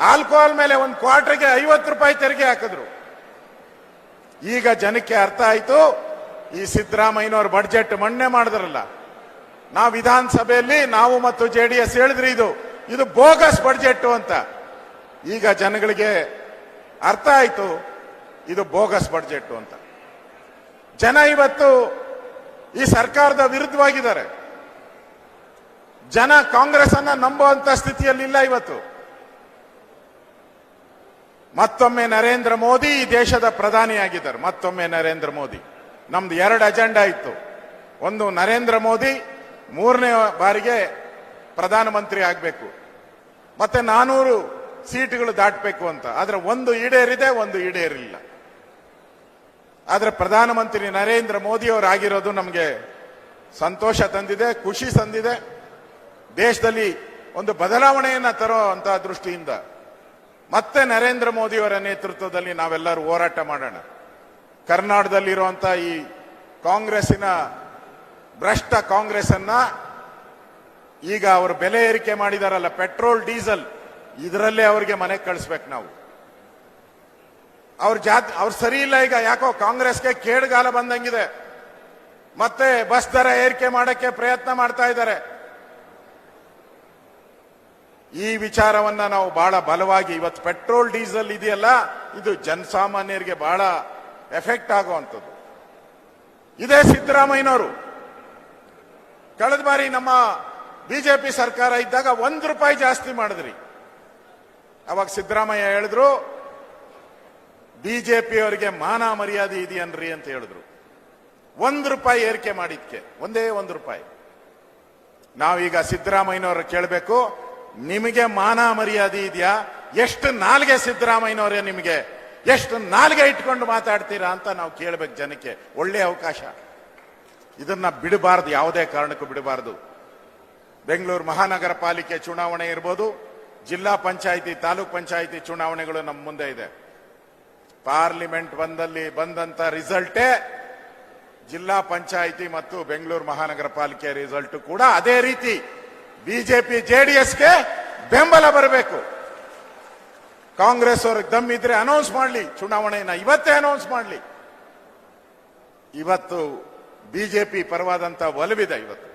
Alcohol ಮೇಲೆ ಒಂದು ಕ್ವಾರ್ಟರ್ಗೆ ಐವತ್ತು ರೂಪಾಯಿ ತೆರಿಗೆ ಹಾಕಿದ್ರು. ಈಗ ಜನಕ್ಕೆ ಅರ್ಥ ಆಯಿತು, ಈ ಸಿದ್ದರಾಮಯ್ಯನವ್ರ ಬಡ್ಜೆಟ್ ಮಣ್ಣೆ ಮಾಡಿದ್ರಲ್ಲ. ನಾವು ವಿಧಾನಸಭೆಯಲ್ಲಿ ನಾವು ಮತ್ತು ಜೆ ಡಿ ಎಸ್ ಹೇಳಿದ್ರಿ ಇದು. ಇದು ಬೋಗಸ್ ಬಡ್ಜೆಟ್ ಅಂತ. ಈಗ ಜನಗಳಿಗೆ ಅರ್ಥ ಆಯಿತು, ಇದು ಬೋಗಸ್ ಬಡ್ಜೆಟ್ ಅಂತ. ಜನ ಇವತ್ತು ಈ ಸರ್ಕಾರದ ವಿರುದ್ಧವಾಗಿದ್ದಾರೆ. ಜನ ಕಾಂಗ್ರೆಸ್ ಅನ್ನ ನಂಬುವಂತ ಸ್ಥಿತಿಯಲ್ಲಿ ಇಲ್ಲ ಇವತ್ತು. ಮತ್ತೊಮ್ಮೆ ನರೇಂದ್ರ ಮೋದಿ ಈ ದೇಶದ ಪ್ರಧಾನಿಯಾಗಿದ್ದಾರೆ. ಮತ್ತೊಮ್ಮೆ ನರೇಂದ್ರ ಮೋದಿ. ನಮ್ದು ಎರಡು ಅಜೆಂಡಾ ಇತ್ತು. ಒಂದು ನರೇಂದ್ರ ಮೋದಿ, ಮೂರನೇ ಬಾರಿಗೆ ಪ್ರಧಾನಮಂತ್ರಿ ಆಗಬೇಕು. ಮತ್ತೆ ನಾನೂರು ಸೀಟುಗಳು ದಾಟಬೇಕು ಅಂತ. ಆದರೆ ಒಂದು ಈಡೇರಿದೆ, ಒಂದು ಈಡೇರಿಲ್ಲ. ಆದರೆ ಪ್ರಧಾನಮಂತ್ರಿ ನರೇಂದ್ರ ಮೋದಿ ಅವರಾಗಿರೋದು ನಮಗೆ ಸಂತೋಷ ತಂದಿದೆ, ಖುಷಿ ತಂದಿದೆ. ದೇಶದಲ್ಲಿ ಒಂದು ಬದಲಾವಣೆಯನ್ನು ತರೋ ಅಂತ ದೃಷ್ಟಿಯಿಂದ ಮತ್ತೆ ನರೇಂದ್ರ ಮೋದಿಯವರ ನೇತೃತ್ವದಲ್ಲಿ ನಾವೆಲ್ಲರೂ ಹೋರಾಟ ಮಾಡೋಣ. ಕರ್ನಾಟಕದಲ್ಲಿರುವಂತಹ ಈ ಕಾಂಗ್ರೆಸ್ಸಿನ ಭ್ರಷ್ಟ ಕಾಂಗ್ರೆಸ್ ಅನ್ನ ಈಗ ಅವರು ಬೆಲೆ ಏರಿಕೆ ಮಾಡಿದಾರಲ್ಲ, ಪೆಟ್ರೋಲ್, ಡೀಸೆಲ್, ಇದರಲ್ಲೇ ಅವರಿಗೆ ಮನೆಗೆ ಕಳಿಸ್ಬೇಕು ನಾವು. ಅವ್ರ ಜಾತಿ, ಅವ್ರು ಸರಿ ಇಲ್ಲ ಈಗ, ಯಾಕೋ ಕಾಂಗ್ರೆಸ್ಗೆ ಕೇಡುಗಾಲ ಬಂದಂಗಿದೆ. ಮತ್ತೆ ಬಸ್ ದರ ಏರಿಕೆ ಮಾಡಕ್ಕೆ ಪ್ರಯತ್ನ ಮಾಡ್ತಾ ಇದ್ದಾರೆ. ಈ ವಿಚಾರವನ್ನ ನಾವು ಬಹಳ ಬಲವಾಗಿ ಇವತ್ತು ಪೆಟ್ರೋಲ್, ಡೀಸೆಲ್ ಇದೆಯಲ್ಲ, ಇದು ಜನಸಾಮಾನ್ಯರಿಗೆ ಬಹಳ ಎಫೆಕ್ಟ್ ಆಗುವಂಥದ್ದು. ಇದೇ ಸಿದ್ದರಾಮಯ್ಯನವರು. ಕಳೆದ ಬಾರಿ ನಮ್ಮ ಬಿಜೆಪಿ ಸರ್ಕಾರ ಇದ್ದಾಗ ಒಂದು ರೂಪಾಯಿ ಜಾಸ್ತಿ ಮಾಡಿದ್ರಿ. ಅವಾಗ ಸಿದ್ದರಾಮಯ್ಯ ಹೇಳಿದ್ರು, ಬಿಜೆಪಿಯವರಿಗೆ ಮಾನ ಮರ್ಯಾದೆ ಇದೆಯನ್ರಿ ಅಂತ ಹೇಳಿದ್ರು. ಒಂದು ರೂಪಾಯಿ ಏರಿಕೆ ಮಾಡಿದ್ಕೆ, ಒಂದೇ ಒಂದು ರೂಪಾಯಿ. ನಾವೀಗ ಸಿದ್ದರಾಮಯ್ಯನವ್ರ ಕೇಳಬೇಕು ನಿಮಗೆ ಮಾನ ಮರ್ಯಾದೆ ಇದೆಯಾ? ಎಷ್ಟು ನಾಲ್ಗೆ ಸಿದ್ದರಾಮಯ್ಯನವರೇ ನಿಮಗೆ? ಎಷ್ಟು ನಾಲ್ಗೆ ಇಟ್ಕೊಂಡು ಮಾತಾಡ್ತೀರಾ ಅಂತ ನಾವು ಕೇಳಬೇಕು ಜನಕ್ಕೆ. ಒಳ್ಳೆ ಅವಕಾಶ. ಇದನ್ನ ಬಿಡಬಾರ್ದು, ಯಾವುದೇ ಕಾರಣಕ್ಕೂ ಬಿಡಬಾರ್ದು. ಬೆಂಗಳೂರು ಮಹಾನಗರ ಪಾಲಿಕೆ ಚುನಾವಣೆ ಇರ್ಬೋದು, ಜಿಲ್ಲಾ ಪಂಚಾಯಿತಿ, ತಾಲೂಕ್ ಪಂಚಾಯಿತಿ ಚುನಾವಣೆಗಳು ನಮ್ಮ ಮುಂದೆ ಇದೆ. ಪಾರ್ಲಿಮೆಂಟ್ ಬಂದಲ್ಲಿ ಬಂದಂತ ರಿಸಲ್ಟೇ ಜಿಲ್ಲಾ ಪಂಚಾಯಿತಿ ಮತ್ತು ಬೆಂಗಳೂರು ಮಹಾನಗರ ಪಾಲಿಕೆ ರಿಸಲ್ಟ್ ಕೂಡ ಅದೇ ರೀತಿ. ಬಿಜೆಪಿ ಎಸ್ಗೆ ಬೆಂಬಲ ಬರಬೇಕು. ಕಾಂಗ್ರೆಸ್ ಅವ್ರಿಗೆ ದಮ್ ಇದ್ರೆ ಅನೌನ್ಸ್ ಮಾಡಲಿ, ಚುನಾವಣೆಯನ್ನ ಇವತ್ತೇ ಅನೌನ್ಸ್ ಮಾಡಲಿ. ಇವತ್ತು ಬಿಜೆಪಿ ಪರವಾದಂತ ಒಲವಿದೆ ಇವತ್ತು.